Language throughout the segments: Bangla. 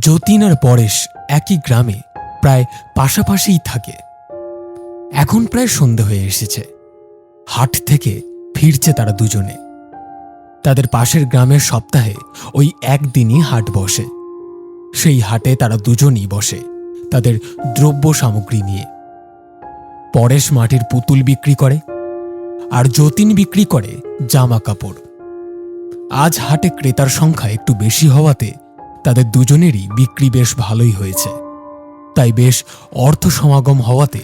যতীন আর পরেশ একই গ্রামে প্রায় পাশাপাশিই থাকে। এখন প্রায় সন্ধে হয়ে এসেছে। হাট থেকে ফিরছে তারা দুজনে। তাদের পাশের গ্রামের সপ্তাহে ওই একদিনই হাট বসে। সেই হাটে তারা দুজনই বসে তাদের দ্রব্য সামগ্রী নিয়ে। পরেশ মাটির পুতুল বিক্রি করে আর যতীন বিক্রি করে জামা কাপড়। আজ হাটে ক্রেতার সংখ্যা একটু বেশি হওয়াতে তাদের দুজনেরই বিক্রি বেশ ভালোই হয়েছে। তাই বেশ অর্থ সমাগম হওয়াতে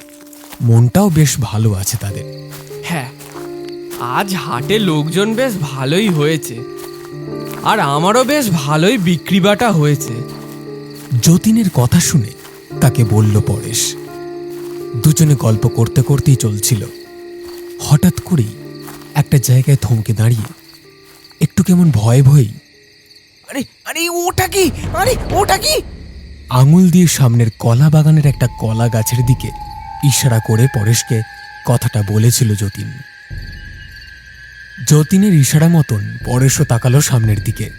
মনটাও বেশ ভালো আছে তাদের। হ্যাঁ আজ হাটে লোকজন বেশ ভালোই হয়েছে আর আমারও বেশ ভালোই বিক্রি বাটা হয়েছে। যতীনের কথা শুনে তাকে বলল পরেশ। দুজনে গল্প করতে করতেই চলছিল। হঠাৎ করেই একটা জায়গায় থমকে দাঁড়িয়ে একটু কেমন ভয়ে ভয়েই আরে আরে ওটা কি? আরে ওটা কি? আঙুল দিয়ে সামনের কলা বাগানের একটা কলা গাছের দিকে ইশারা করে পরেশকে কথাটা বলেছিল যতীন। যতীনের ইশারা মতন পরেশও তাকালো সামনের দিকে।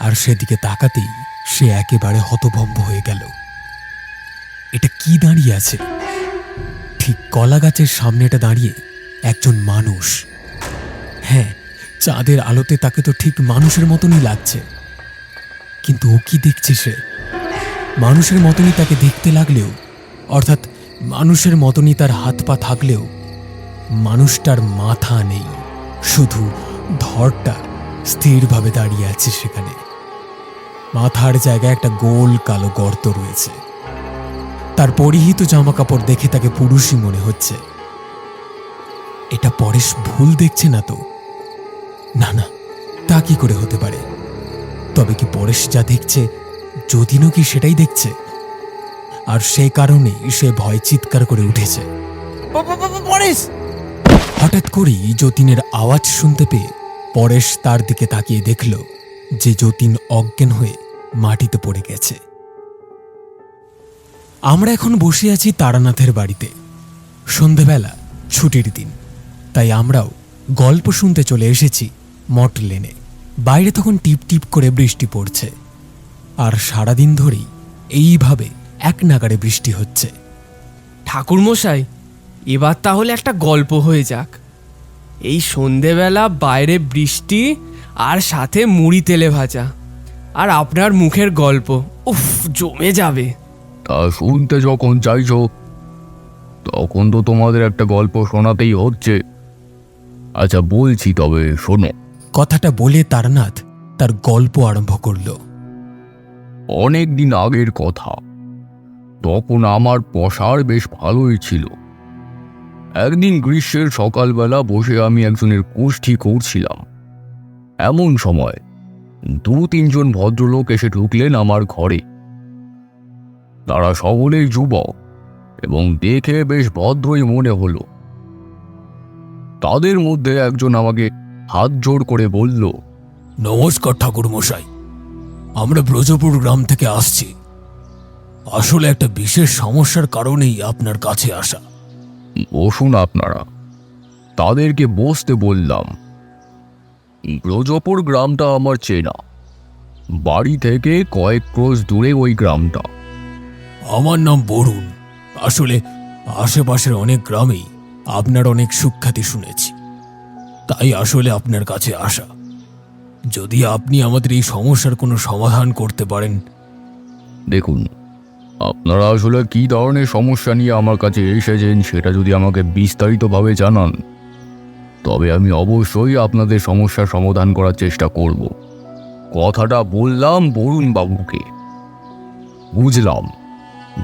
আর সেদিকে তাকাতেই সে একেবারে হতভম্ব হয়ে গেল। এটা কি দাঁড়িয়ে আছে? ঠিক কলা গাছের সামনেটা দাঁড়িয়ে একজন মানুষ। হ্যাঁ চাঁদের আলোতে তাকে তো ঠিক মানুষের মতনই লাগছে। কিন্তু ও কি দেখছে সে? মানুষের মতনই তাকে দেখতে লাগলেও, অর্থাৎ মানুষের মতনই তার হাত পা থাকলেও, মানুষটার মাথা নেই, শুধু ধরটা স্থিরভাবে দাঁড়িয়ে আছে সেখানে। মাথার জায়গায় একটা গোল কালো গর্ত রয়েছে। তার পরিহিত জামা কাপড় দেখে তাকে পুরুষই মনে হচ্ছে। এটা পরেশ ভুল দেখছে না তো? না না তা কি করে হতে পারে? তবে কি পরেশ যা দেখছে যতীনও কি সেটাই দেখছে? আর সেই কারণেই সে ভয় চিৎকার করে উঠেছে। পরেশ! হঠাৎ করেই যতীনের আওয়াজ শুনতে পেয়ে পরেশ তার দিকে তাকিয়ে দেখল যে যতীন অজ্ঞান হয়ে মাটিতে পড়ে গেছে। আমরা এখন বসে আছি তারানাথের বাড়িতে। সন্ধেবেলা ছুটির দিন তাই আমরাও গল্প শুনতে চলে এসেছি। মট লেনে। বাইরে তখন টিপ টিপ করে বৃষ্টি পড়ছে। আর সারাদিন ধরেই এইভাবে এক নাগারে বৃষ্টি হচ্ছে। ঠাকুরমশাই এবার তাহলে একটা গল্প হয়ে যাক। এই সন্ধেবেলা বাইরে বৃষ্টি আর সাথে মুড়ি তেলে ভাজা। আর আপনার মুখের গল্প উফ জমে যাবে। তা শুনতে যখন চাইছো তখন তো তোমাদের একটা গল্প শোনাতেই হচ্ছে। আচ্ছা বলছি তবে শোনো। কথাটা বলে তারনাথ তার গল্প আরম্ভ করল। অনেক দিন আগের কথা। তখন আমার পসার বেশ ভালোই ছিল। একদিন গ্রীষ্মের সকালবেলা বসে আমি একজনের গোষ্ঠী করছিলাম। এমন সময় দু তিনজন ভদ্রলোক এসে ঢুকলেন আমার ঘরে। তারা সকলেই যুবক এবং দেখে বেশ ভদ্রই মনে হলো। তাদের মধ্যে একজন আমাকে হাত জোড় করে বলল নমস্কার ঠাকুর মশাই আমরা ব্রজপুর গ্রাম থেকে আসছি। আসলে একটা বিশেষ সমস্যার কারণেই আপনার কাছে আসা। বসুন আপনারা। তাদেরকে বসতে বললাম ব্রজপুর গ্রামটা আমার চেনা। বাড়ি থেকে কয়েক ক্রোশ দূরে ওই গ্রামটা। আমার নাম বরুণ। আসলে আশেপাশের অনেক গ্রামেই আপনার অনেক সুখ্যাতি শুনেছি। তাই আসলে আপনার কাছে আসা। যদি আপনি আমাদের এই সমস্যার কোনো সমাধান করতে পারেন। দেখুন, আপনারা আসলে কী ধরনের সমস্যা নিয়ে আমার কাছে এসেছেন সেটা যদি আমাকে বিস্তারিতভাবে জানান, তবে আমি অবশ্যই আপনাদের সমস্যার সমাধান করার চেষ্টা করব। কথাটা বললাম বরুণ বাবুকে। বুঝলাম,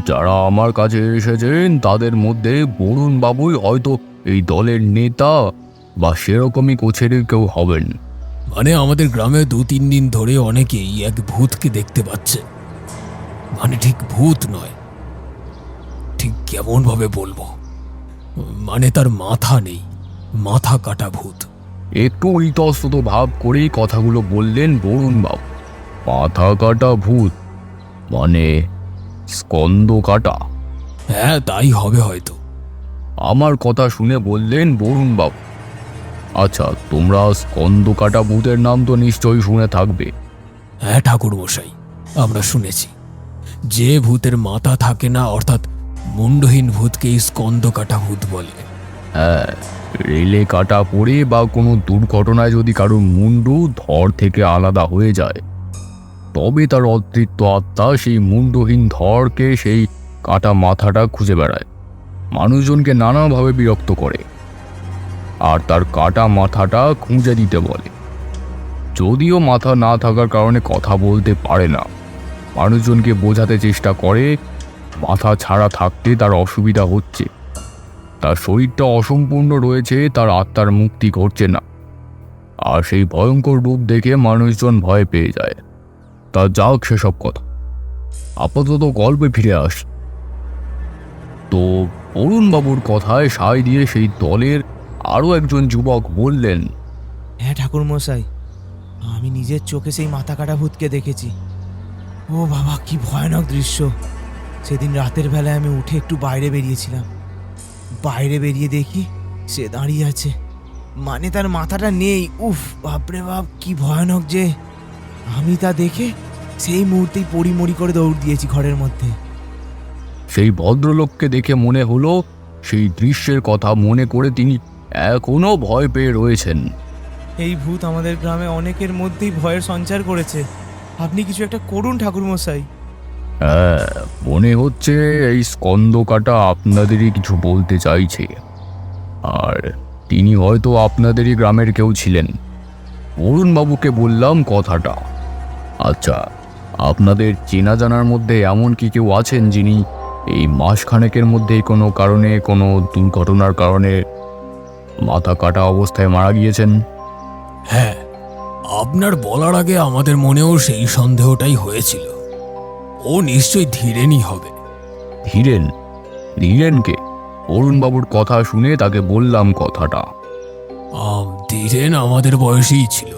যারা আমার কাছে এসেছেন তাদের মধ্যে বরুণ বাবুই হয়তো এই দলের নেতা বা সেরকমই কোছের কেউ হবেন। মানে আমাদের গ্রামে দু তিন দিন ধরে অনেকেই এক ভূতকে দেখতে পাচ্ছে। মানে ঠিক ভূত নয়। ঠিক কেমন ভাবে বলব? মানে তার মাথা নেই। মাথা কাটা ভূত। একটু ইতস্তত ভাব করেই কথাগুলো বললেন বরুণ বাবু। মাথা কাটা ভূত। মানে স্কন্দ কাটা। হ্যাঁ তাই হবে হয়তো। আমার কথা শুনে বললেন বরুণ বাবু। আচ্ছা তোমরা স্কন্দ কাটা ভূতের নাম তো নিশ্চয়ই শুনে থাকবে। হ্যাঁ ঠাকুর মশাই আমরা শুনেছি। যে ভূতের মাথা থাকে না অর্থাৎ মুন্ডহীন ভূতকেই স্কন্দ কাটা ভূত বলে। হ্যাঁ রেলে কাটা পড়ে বা কোনো দুর্ঘটনায় যদি কারোর মুন্ডু ধর থেকে আলাদা হয়ে যায় তবে তার অতৃপ্ত আত্মা সেই মুন্ডহীন ধরকে সেই কাটা মাথাটা খুঁজে বেড়ায়। মানুষজনকে নানাভাবে বিরক্ত করে। আর তার কাটা মাথাটা খুঁজে দিতে বলে। যদিও মাথা না থাকার কারণে কথা বলতে পারে না। মানুষজনকে বোঝাতে চেষ্টা করে, মাথা ছাড়া থাকতে তার অসুবিধা হচ্ছে। তার শরীরটা অসম্পূর্ণ রয়েছে, তার আত্মার মুক্তি ঘটছে না। আর সেই ভয়ঙ্কর রূপ দেখে মানুষজন ভয় পেয়ে যায়। তা যাক সেসব কথা। আপাতত গল্পে ফিরে আস। তো অরুণবাবুর কথায় সায় দিয়ে সেই দলের আরও একজন যুবক বললেন হ্যাঁ ঠাকুর মশাই আমি নিজের চোখে সেই মাথা কাটা ভূতকে দেখেছি। ও বাবা কি ভয়ানক দৃশ্য। সেদিন রাতের বেলায় আমি উঠে একটু বাইরে বেরিয়েছিলাম। বাইরে বেরিয়ে দেখি সে দাঁড়িয়ে আছে। মানে তার মাথাটা নেই। উফ বাপরে বাপ কি ভয়ানক যে। আমি তা দেখে সেই মুহূর্তেই পড়িমড়ি করে দৌড় দিয়েছি ঘরের মধ্যে। সেই ভদ্রলোককে দেখে মনে হলো সেই দৃশ্যের কথা মনে করে তিনি এখনও ভয় পেয়ে রয়েছেন। এই ভূত আমাদের গ্রামে অনেকের মধ্যেই ভয়ের সঞ্চার করেছে। আপনি কিছু একটা করুন ঠাকুর মশাই হ্যাঁ মনে হচ্ছে এই স্কন্দ কাটা আপনাদেরই কিছু বলতে চাইছে। আর তিনি হয়তো আপনাদেরই গ্রামের কেউ ছিলেন। অরুণবাবুকে বললাম কথাটা। আচ্ছা আপনাদের চেনা জানার মধ্যে এমন কি কেউ আছেন যিনি এই মাসখানেকের মধ্যে কোনো কারণে কোনো দুর্ঘটনার কারণে মাথা কাটা অবস্থায় মারা গিয়েছেন। হ্যাঁ আপনার বলার আগে আমাদের মনেও সেই সন্দেহটাই হয়েছিল। ও নিশ্চয়ই ধীরেনই হবে। ধীরেন? ধীরেনকে অরুণবাবুর কথা শুনে তাকে বললাম কথাটা। আম, ধীরেন আমাদের বয়সেই ছিল।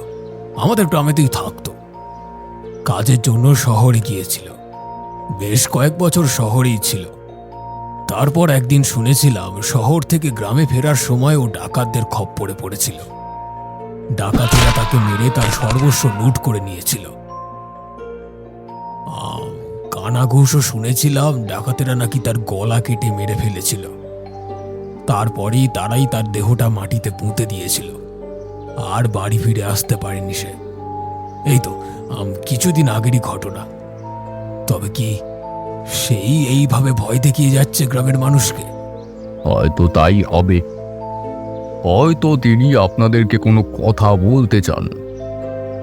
আমাদের গ্রামেতেই থাকতো। কাজের জন্য শহরে গিয়েছিল। বেশ কয়েক বছর শহরেই ছিল। তারপর একদিন শুনেছিলাম শহর থেকে গ্রামে ফেরার সময় ও ডাকাতদের খপ্পরে পড়েছিল। ডাকাতেরা তাকে মেরে তার সর্বস্ব লুট করে নিয়েছিল। কানাঘুষও শুনেছিলাম ডাকাতেরা নাকি তার গলা কেটে মেরে ফেলেছিল। তারপরেই তারাই তার দেহটা মাটিতে পুঁতে দিয়েছিল। আর বাড়ি ফিরে আসতে পারেনি সে। এই তো কিছুদিন আগেরই ঘটনা। তবে কি সেই এইভাবে ভয় দেখিয়ে যাচ্ছে গ্রামের মানুষকে। হয়তো তাই হবে। হয়তো তিনি আপনাদেরকে কোনো কথা বলতে চান,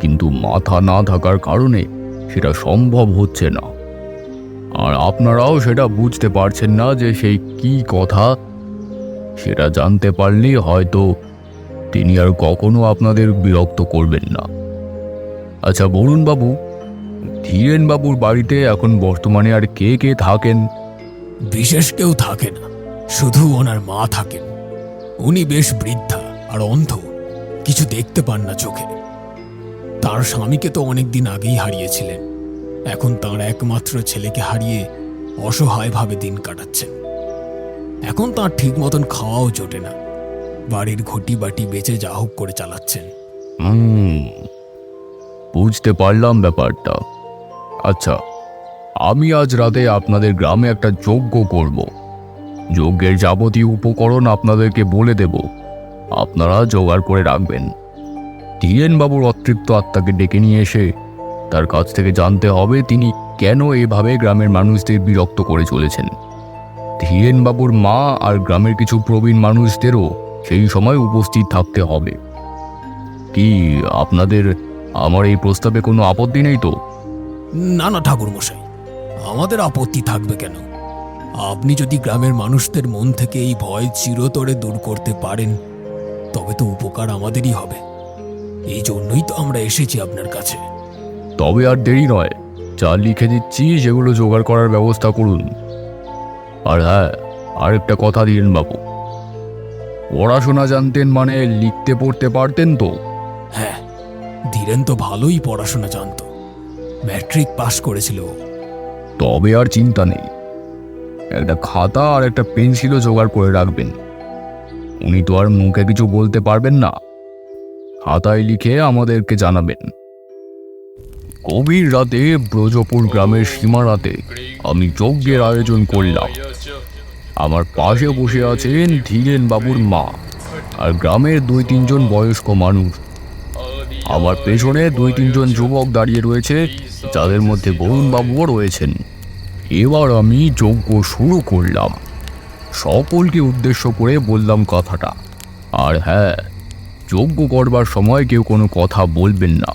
কিন্তু মাথা না থাকার কারণে সেটা সম্ভব হচ্ছে না। আর আপনারাও সেটা বুঝতে পারছেন না যে সেই কি কথা, সেটা জানতে পারলে হয়তো তিনি আর কখনো আপনাদের বিরক্ত করবেন না। আচ্ছা বলুন বাবু ধীরেন বাবুর বাড়িতে এখন বর্তমানে আর কে কে থাকেন? বিশেষ কেউ থাকে না শুধু ওনার মা থাকেন। উনি বেশ বৃদ্ধা আর অন্ধ কিছু দেখতে পান না চোখে। তার স্বামীকে তো অনেকদিন আগেই হারিয়েছিলেন। এখন তার একমাত্র ছেলেকে হারিয়ে অসহায়ভাবে দিন কাটাচ্ছেন। এখন তার ঠিক মতন খাওয়াও জোটে না। বাড়ির ঘটি বাটি বেচে যা হোক করে চালাচ্ছেন। বুঝতে পারলাম ব্যাপারটা। আচ্ছা আমি আজ রাতে আপনাদের গ্রামে একটা যজ্ঞ করব। যজ্ঞের যাবতীয় উপকরণ আপনাদেরকে বলে দেব। আপনারা জোগাড় করে রাখবেন। ধীরেনবাবুর অতৃপ্ত আত্মাকে ডেকে নিয়ে এসে তার কাছ থেকে জানতে হবে তিনি কেন এভাবে গ্রামের মানুষদের বিরক্ত করে চলেছেন। ধীরেনবাবুর মা আর গ্রামের কিছু প্রবীণ মানুষদেরও সেই সময় উপস্থিত থাকতে হবে। কি, আপনাদের আমার এই প্রস্তাবে কোনো আপত্তি নেই তো? না না ঠাকুর মশাই আমাদের আপত্তি থাকবে কেন? আপনি যদি গ্রামের মানুষদের মন থেকে এই ভয় চিরতরে দূর করতে পারেন তবে তো উপকার আমাদেরই হবে। এই জন্যই তো আমরা এসেছি আপনার কাছে। তবে আর দেরি নয়। যা লিখে দিচ্ছি সেগুলো জোগাড় করার ব্যবস্থা করুন। আর হ্যাঁ আরেকটা কথা দিলেন বাবু। পড়াশোনা জানতেন মানে লিখতে পড়তে পারতেন তো? হ্যাঁ ধীরেন তো ভালোই পড়াশোনা জানতো। ম্যাট্রিক পাশ করেছিল। তবে আর চিন্তা নেই। একটা খাতা আর একটা পেন্সিলও জোগাড় করে রাখবেন। উনি তো আর মুখে কিছু বলতে পারবেন না। খাতায় লিখে আমাদেরকে জানাবেন। গভীর রাতে ব্রজপুর গ্রামের সীমারাতে আমি যজ্ঞের আয়োজন করলাম। আমার পাশে বসে আছেন ধীরেন বাবুর মা আর গ্রামের দুই তিনজন বয়স্ক মানুষ। আমার পেছনে দুই তিনজন যুবক দাঁড়িয়ে রয়েছে। যাদের মধ্যে বরুণ বাবুও রয়েছেন, এবার আমি যজ্ঞ শুরু করলাম। সকলকে উদ্দেশ্য করে বললাম কথাটা। আর হ্যাঁ যজ্ঞ করবার সময় কেউ কোনো কথা বলবেন না।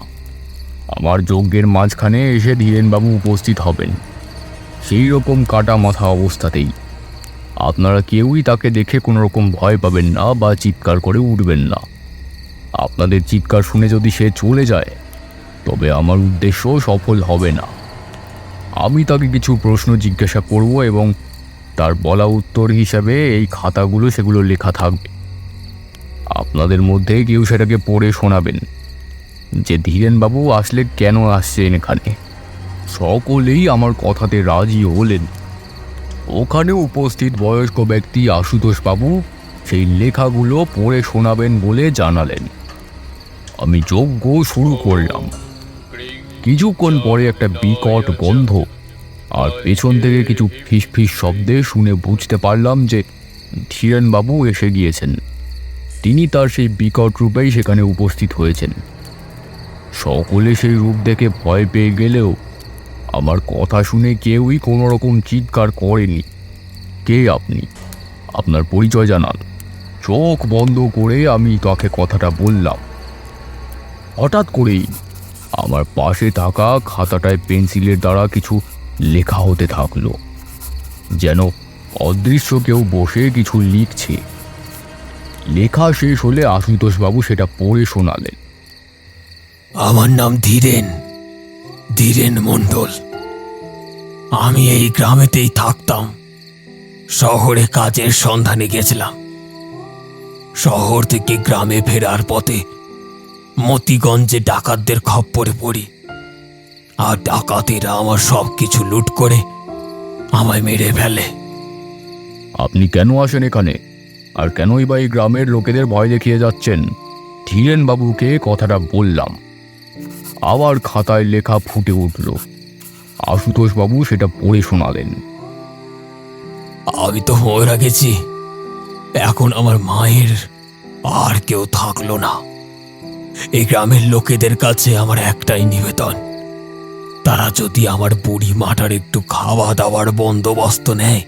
আমার যজ্ঞের মাঝখানে এসে ধীরেনবাবু উপস্থিত হবেন। সেই রকম কাটা মাথা অবস্থাতেই। আপনারা কেউই তাকে দেখে কোনো রকম ভয় পাবেন না বা চিৎকার করে উঠবেন না। আপনাদের চিৎকার শুনে যদি সে চলে যায় তবে আমার উদ্দেশ্য সফল হবে না। আমি তাকে কিছু প্রশ্ন জিজ্ঞাসা করব এবং তার বলা উত্তর হিসাবে এই খাতাগুলো সেগুলো লেখা থাকবে। আপনাদের মধ্যে কেউ সেটাকে পড়ে শোনাবেন। যে ধীরেনবাবু আসলে কেন আসছেন এখানে? সকলেই আমার কথাতে রাজি হলেন। ওখানে উপস্থিত বয়স্ক ব্যক্তি আশুতোষ বাবু সেই লেখাগুলো পড়ে শোনাবেন বলে জানালেন। আমি যজ্ঞ শুরু করলাম। কিছুক্ষণ পরে একটা বিকট বন্ধ আর পেছন থেকে কিছু ফিস ফিস শব্দে শুনে বুঝতে পারলাম যে ধীরেনবাবু এসে গিয়েছেন। তিনি তার সেই বিকট রূপেই সেখানে উপস্থিত হয়েছেন। সকলে সেই রূপ দেখে ভয় পেয়ে গেলেও আমার কথা শুনে কেউই কোনো রকম চিৎকার করেনি। কে আপনি? আপনার পরিচয় জানান। চোখ বন্ধ করে আমি তাকে কথাটা বললাম। হঠাৎ করেই আমার পাশে থাকা খাতাটায় পেন্সিলের দ্বারা কিছু লেখা হতে থাকল। যেন অদৃশ্য কেউ বসে কিছু লিখছে। লেখা শেষ হলে আশুতোষবাবু সেটা পড়ে শোনালেন। আমার নাম ধীরেন ধীরেন মণ্ডল। আমি এই গ্রামেতেই থাকতাম। শহরে কাজের সন্ধানে গেছিলাম। শহর থেকে গ্রামে ফেরার পথে মতিগঞ্জে ডাকাতদের খপ্পরে পড়ি। আর ডাকাতেরা আমার সব কিছু লুট করে আমায় মেরে ফেলে। আপনি কেন আসেন এখানে? আর কেনই বা এই গ্রামের লোকেদের ভয় দেখিয়ে যাচ্ছেন? ধীরেন বাবুকে কথাটা বললাম। আবার খাতায় লেখা ফুটে উঠল। আশুতোষ বাবু সেটা পড়ে শোনালেন। আমি তো মরা গেছি। এখন আমার মায়ের আর কেউ থাকল না। এই গ্রামের লোকেদের কাছে আমার একটাই নিবেদন। তারা যদি আমার বুড়ি মাটার একটু খাওয়া দাওয়ার বন্দোবস্ত নেয়,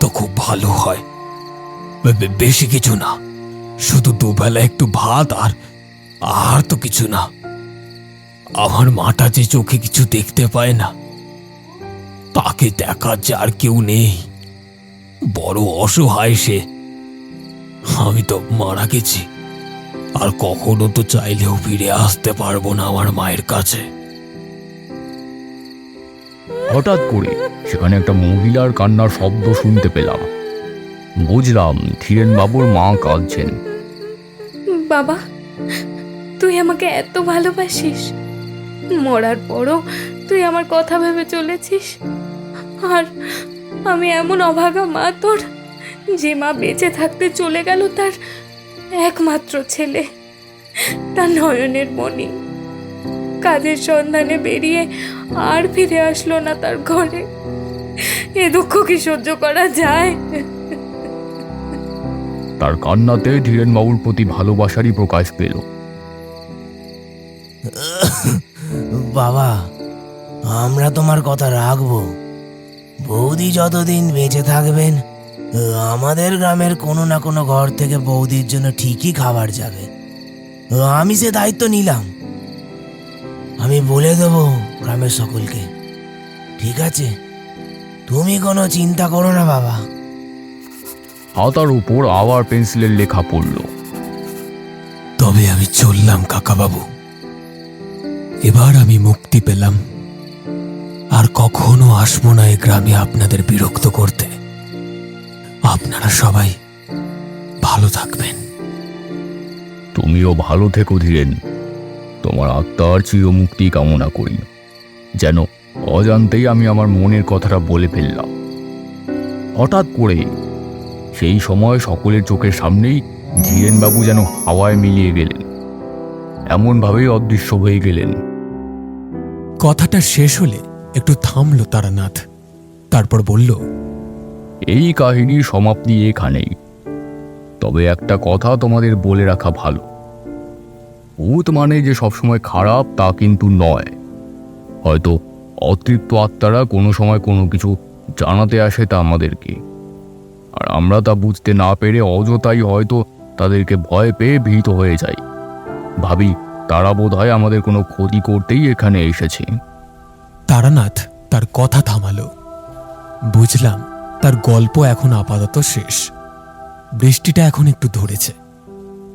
তো খুব ভালো হয়। বেশি কিছু না। শুধু দুবেলা একটু ভাত আর আর তো কিছু না। আমার মাটা যে চোখে কিছু দেখতে পায় না, তাকে দেখার যে আর কেউ নেই। বড় অসহায় সে। আমি তো মারা গেছি। আর কখনো তো চাইলেও ফিরে আসতে পারব না আমার মায়ের কাছে। হঠাৎ করে সেখানে একটা মহিলার কান্নার শব্দ শুনতে পেলাম। বুঝলাম ধীরেন বাবুর মা কাঁদছেন। বাবা তুই আমাকে এত ভালোবাসিস। মরার পরও তুই আমার কথা ভেবে চলেছিস। আর আমি এমন অভাগা মা তোর যে মা বেঁচে থাকতে চলে গেল তার একমাত্র ছেলে। তার নয়নের মণি। কাজের সন্ধানে বেরিয়ে আর ফিরে আসলো না তার ঘরে। এ দুঃখ কি সহ্য করা যায়? তার কান্নাতে ধীরেন বাবুর প্রতি ভালোবাসারই প্রকাশ পেল। বাবা আমরা তোমার কথা রাখব। বৌদি যতদিন বেঁচে থাকবেন আমাদের গ্রামের কোনো না কোনো ঘর থেকে বৌদির জন্য ঠিকই খাবার যাবে। আমি সে দায়িত্ব নিলাম। আমি বলে দেবো গ্রামের সকলকে ঠিক আছে? তুমি কোনো চিন্তা করো না বাবা। হাতার উপর আবার পেন্সিলের লেখা পড়ল। তবে আমি চললাম কাকাবাবু। এবার আমি মুক্তি পেলাম। আর কখনো আসব না এই গ্রামে আপনাদের বিরক্ত করতে। আপনারা সবাই ভালো থাকবেন। তুমিও ভালো থেকো ধীরেন। তোমার আত্মার চিরমুক্তি কামনা করি। যেন অজান্তেই আমি আমার মনের কথাটা বলে ফেললাম। হঠাৎ করে সেই সময় সকলের চোখের সামনেই ধীরেনবাবু যেন হাওয়ায় মিলিয়ে গেলেন। এমনভাবেই অদৃশ্য হয়ে গেলেন। কথাটা শেষ হলে একটু থামল তারানাথ। তারপর বলল এই কাহিনীর সমাপ্তি এখানেই। তবে একটা কথা তোমাদের বলে রাখা ভালো। ভূত মানে যে সবসময় খারাপ তা কিন্তু নয়। হয়তো অতৃপ্ত আত্মারা কোনো সময় কোনো কিছু জানাতে আসে তা আমাদেরকে। আর আমরা তা বুঝতে না পেরে অযথাই হয়তো তাদেরকে ভয় পেয়ে ভীত হয়ে যাই। ভাবি, তারা বোধ হয় আমাদের কোনো ক্ষতি করতেই এখানে এসেছে। তারানাথ তার কথা থামালো। বুঝলাম। তার গল্প এখন আপাতত শেষ। বৃষ্টিটা এখন একটু ধরেছে।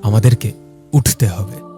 আমাদেরকে উঠতে হবে।